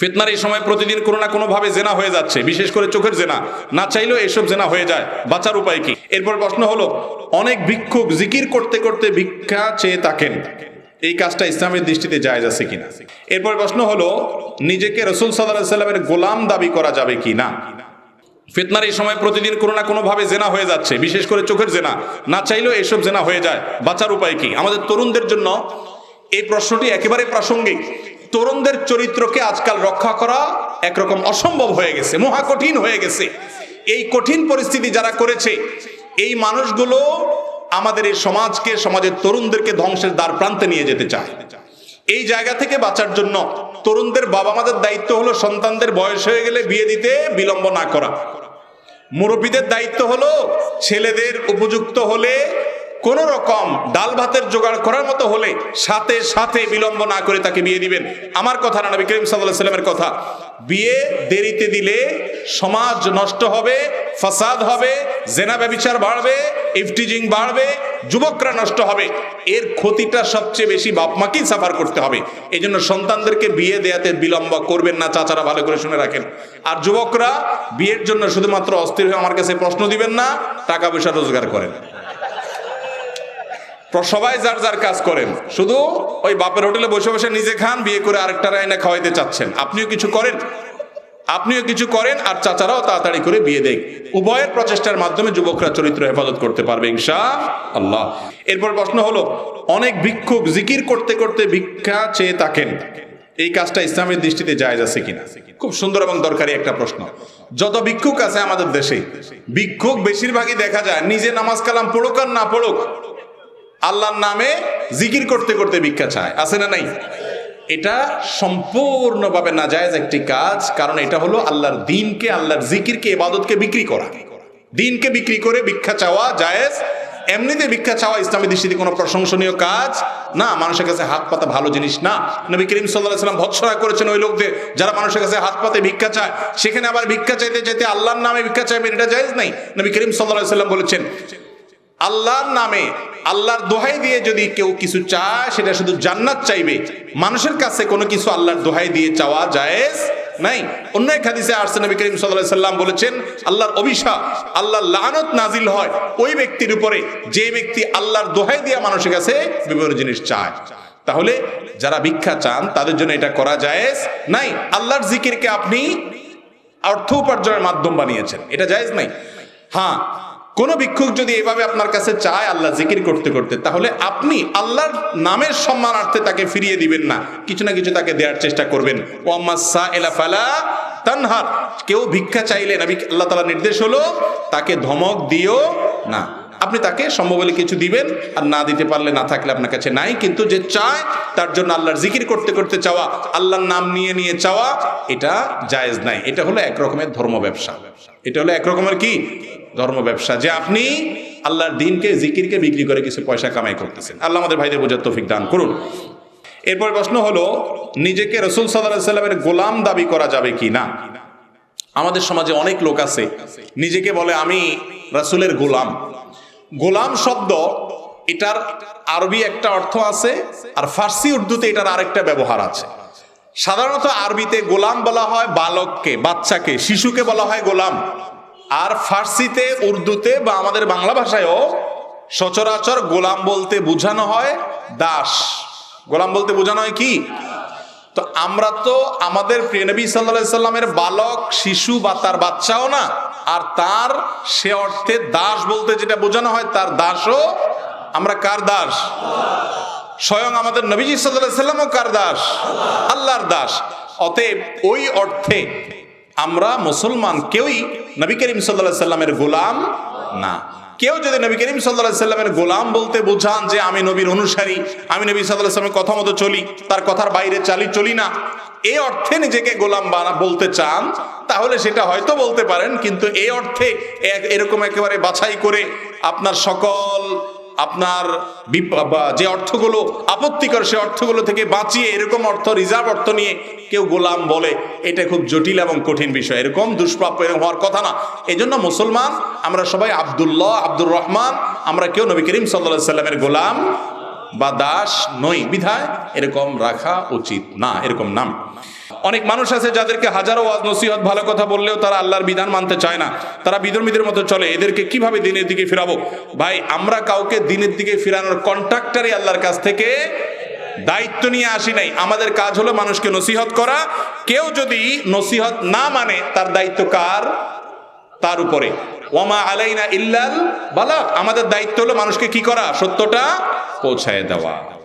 ফিতনার এই সময় প্রতিদিন কোনো না কোনোভাবে জেনা হয়ে যাচ্ছে, বিশেষ করে চোখের জেনা। না চাইলেও এসব জেনা হয়ে যায়, বাঁচার উপায় কি? এরপর প্রশ্ন হলো, অনেক ভিক্ষুক জিকির করতে করতে ভিক্ষা চেয়ে থাকেন। এই কাজটা ইসলামের দৃষ্টিতে জায়েজ আছে কিনা? এরপর প্রশ্ন হলো, নিজেকে রসুল সাল্লাহ সাল্লামের গোলাম দাবি করা যাবে কি না ফিতনার এই সময় প্রতিদিন কোনো না কোনোভাবে জেনা হয়ে যাচ্ছে, বিশেষ করে চোখের জেনা। না চাইলেও এসব জেনা হয়ে যায়, বাঁচার উপায় কি? আমাদের তরুণদের জন্য এই প্রশ্নটি একেবারে প্রাসঙ্গিক। তরুণদের চরিত্রকে আজকাল রক্ষা করা একরকম অসম্ভব হয়ে গেছে, মহা কঠিন হয়ে গেছে। এই কঠিন পরিস্থিতি যারা করেছে, এই মানুষগুলো আমাদের এই সমাজকে, সমাজের তরুণদেরকে ধ্বংসের দ্বার প্রান্তে নিয়ে যেতে চায়। এই জায়গা থেকে বাঁচার জন্য তরুণদের বাবা মাদের দায়িত্ব হলো সন্তানদের বয়স হয়ে গেলে বিয়ে দিতে, বিলম্ব না করা। মুরব্বীদের দায়িত্ব হলো ছেলেদের উপযুক্ত হলে কোন রকম ডাল ভাতের জোগাড় করার মতো হলে সাথে সাথে বিলম্ব না করে তাকে বিয়ে দিবেন। আমার কথা না, নবী করিম সাল্লামের কথা। বিয়ে দেরিতে দিলে সমাজ নষ্ট হবে, ফাসাদ হবে, জেনা ব্যবিচার বাড়বে, ইফটিজিং বাড়বে, যুবকরা নষ্ট হবে। এর ক্ষতিটা সবচেয়ে বেশি বাপ মাকেই সাফার করতে হবে। এই জন্য সন্তানদেরকে বিয়ে দেয়াতে বিলম্ব করবেন না, চাচারা ভালো করে শুনে রাখেন। আর যুবকরা বিয়ের জন্য শুধুমাত্র অস্থির হয়ে আমার কাছে প্রশ্ন দিবেন না, টাকা পয়সা রোজগার করেন। সবাই যার যার কাজ করেন। শুধু ওই বাপের হোটেলে বসে বসে নিজে খান, বিয়ে করে আরেকটা রায়না খাওয়াইতে চাচ্ছেন। আপনিও কিছু করেন? আপনিও কিছু করেন আর চাচারাও তাড়াতাড়ি করে বিয়ে দেয় উভয়ের প্রচেষ্টার মাধ্যমে যুবকরা চরিত্র হেফাজত করতে পারবে ইনশা আল্লাহ এরপর প্রশ্ন হলো, অনেক ভিক্ষুক জিকির করতে করতে ভিক্ষা চেয়ে থাকেন। এই কাজটা ইসলামের দৃষ্টিতে জায়েজ আছে কিনা? খুব সুন্দর এবং দরকারি একটা প্রশ্ন। যত ভিক্ষুক আছে আমাদের দেশে, ভিক্ষুক বেশিরভাগই দেখা যায় নিজে নামাজ কালাম পড়ুক আর না পড়ুক আল্লাহর নামে জিকির করতে করতে ভিক্ষা চায়। আছে না নাই? এটা সম্পূর্ণভাবে নাজায়েজ একটি কাজ, কারণ এটা হলো আল্লাহর দিনকে, আল্লাহর জিকিরকে, ইবাদতকে বিক্রি করা। দিনকে বিক্রি করে ভিক্ষা চাওয়া জায়েজ। এমনিতে ভিক্ষা চাওয়া ইসলামী দৃষ্টিতে কোনো প্রশংসনীয় কাজ না, মানুষের কাছে হাত পাতা ভালো জিনিস না। নবী করিম সাল্লাহ সাল্লাম ভৎসনা করেছেন ওই লোকদের, যারা মানুষের কাছে হাত পাতে ভিক্ষা চায়। সেখানে আবার ভিক্ষা চাইতে চাইতে আল্লাহর নামে ভিক্ষা চাইবেন, এটা জায়েজ নাই। নবী করিম সাল্লাহ সাল্লাম বলেছেন আল্লাহর নামে, আল্লাহর দোহাই দিয়ে যদি কেউ কিছু চায়, সেটা শুধু জান্নাত চাইবে। মানুষের কাছে কোনো কিছু আল্লাহর দোহাই দিয়ে চাওয়া জায়েজ নাই। অন্য এক হাদিসে আরসে নবী করিম সাল্লাল্লাহু সাল্লাম বলেছেন, আল্লাহর অভিশাপ, আল্লাহর লানত নাজিল হয় ওই ব্যক্তির উপরে। যে ব্যক্তি আল্লাহর দোহাই দিয়ে মানুষের কাছে বিভিন্ন জিনিস চায়। তাহলে যারা ভিক্ষা চান, তাদের জন্য এটা করা জায়েজ নাই। আল্লাহর জিকিরকে আপনি অর্থ উপার্জনের মাধ্যম বানিয়েছেন। এটা জায়েজ নাই? হ্যাঁ। কোন ভিক্ষুক যদি এভাবে আপনার কাছে চায় আল্লাহ জিকির করতে করতে, তাহলে আপনি আল্লাহর নামের সম্মানার্থে তাকে ফিরিয়ে দিবেন না। কিছু না কিছু তাকে দেওয়ার চেষ্টা করবেন। সাহ এলা ফালা তানহার। কেউ ভিক্ষা চাইলে নবী আল্লাহ তালা নির্দেশ হলো তাকে ধমক দিও না। আপনি তাকে সম্ভব হলে কিছু দিবেন, আর না দিতে পারলে না থাকলে আপনার কাছে নাই। কিন্তু যে চায়, তার জন্য আল্লাহর জিকির করতে করতে চাওয়া, আল্লাহর নাম নিয়ে নিয়ে চাওয়া, এটা জায়েজ নাই। এটা হলো এক রকমের ধর্ম ব্যবসা। এটা হলো এক রকমের কি? ধর্ম ব্যবসা। যে আপনি আল্লাহর দিনকে, জিকিরকে বিক্রি করে কিছু পয়সা কামাই করতেছেন। আল্লাহ আমাদের ভাইদের বোঝার তৌফিক দান করুন। এরপর প্রশ্ন হলো, নিজেকে রসুল সাল্লাহ সাল্লামের গোলাম দাবি করা যাবে কি না? আমাদের সমাজে অনেক লোক আছে, নিজেকে বলে, আমি রাসূলের গোলাম। গোলাম শব্দ, এটার আরবি একটা অর্থ আছে, আর ফার্সি উর্দুতে এটার আরেকটা ব্যবহার আছে। সাধারণত আরবিতে গোলাম বলা হয় বালককে, বাচ্চাকে, শিশুকে বলা হয় গোলাম। আর ফার্সিতে, উর্দুতে বা আমাদের বাংলা ভাষায়ও সচরাচর গোলাম বলতে বোঝানো হয় দাস। গোলাম বলতে বোঝানো হয় কি? আমরা তো আমাদের প্রিয় নবী সাল্লাহ সাল্লামের বালক, শিশু বা তার বাচ্চাও না। আর তার সে অর্থে দাস বলতে যেটা বোঝানো হয়, তার দাসও আমরা কার দাস? স্বয়ং আমাদের নবীজি সাল্লাহ সাল্লামও কার দাস? আল্লাহর দাস। অতএব ওই অর্থে আমরা মুসলমান কেউই নবী করিম সাল্লাহ সাল্লামের গোলাম না। কেউ যদি নবী করিম সাল্লাহ সাল্লামের গোলাম বলতে বোঝান যে আমি নবীর অনুসারী, আমি নবী সাল্লাহ সাল্লামের কথা মতো চলি, তার কথার বাইরে চালি চলি না এই অর্থে নিজেকে গোলাম বানা, বলতে চান, তাহলে সেটা হয়তো বলতে পারেন, কিন্তু এই অর্থে এরকম একেবারে বাছাই করে আপনার সকল আপনার যে অর্থগুলো আপত্তিকর, সে অর্থগুলো থেকে বাঁচিয়ে এরকম অর্থ রিজার্ভ অর্থ নিয়ে কেউ গোলাম বলে, এটা খুব জটিল এবং কঠিন বিষয়। এরকম দুষ্প্রাপ্য এরকম হওয়ার কথা না। এই জন্য মুসলমান, আমরা সবাই আবদুল্লাহ, আব্দুর রহমান, আমরা কেউ নবী করিম সাল্লা সাল্লামের গোলাম বা দাস নই। বিধায় এরকম রাখা উচিত না, এরকম নাম। অনেক মানুষ আছে যাদেরকে হাজারো ওয়াজ নসিহত, ভালো কথা বললেও তারা আল্লাহর বিধান মানতে চায় না। তারা বিধর্মীদের মতো চলে। এদেরকে কীভাবে দিনের দিকে ফিরাবো? ভাই, আমরা কাউকে দিনের দিকে ফিরানোর কন্ট্রাক্টারই আল্লাহর কাছ থেকে দায়িত্ব নিয়ে আসি নাই। আমাদের কাজ হলো মানুষকে নসিহত করা। কেউ যদি নসিহত না মানে তার দায়িত্ব কার? তার উপরে। ওয়ামা আলাইনা ইল্লাল বালাক আমাদের দায়িত্ব হলো মানুষকে কি করা? সত্যটা পৌঁছায় দেওয়া।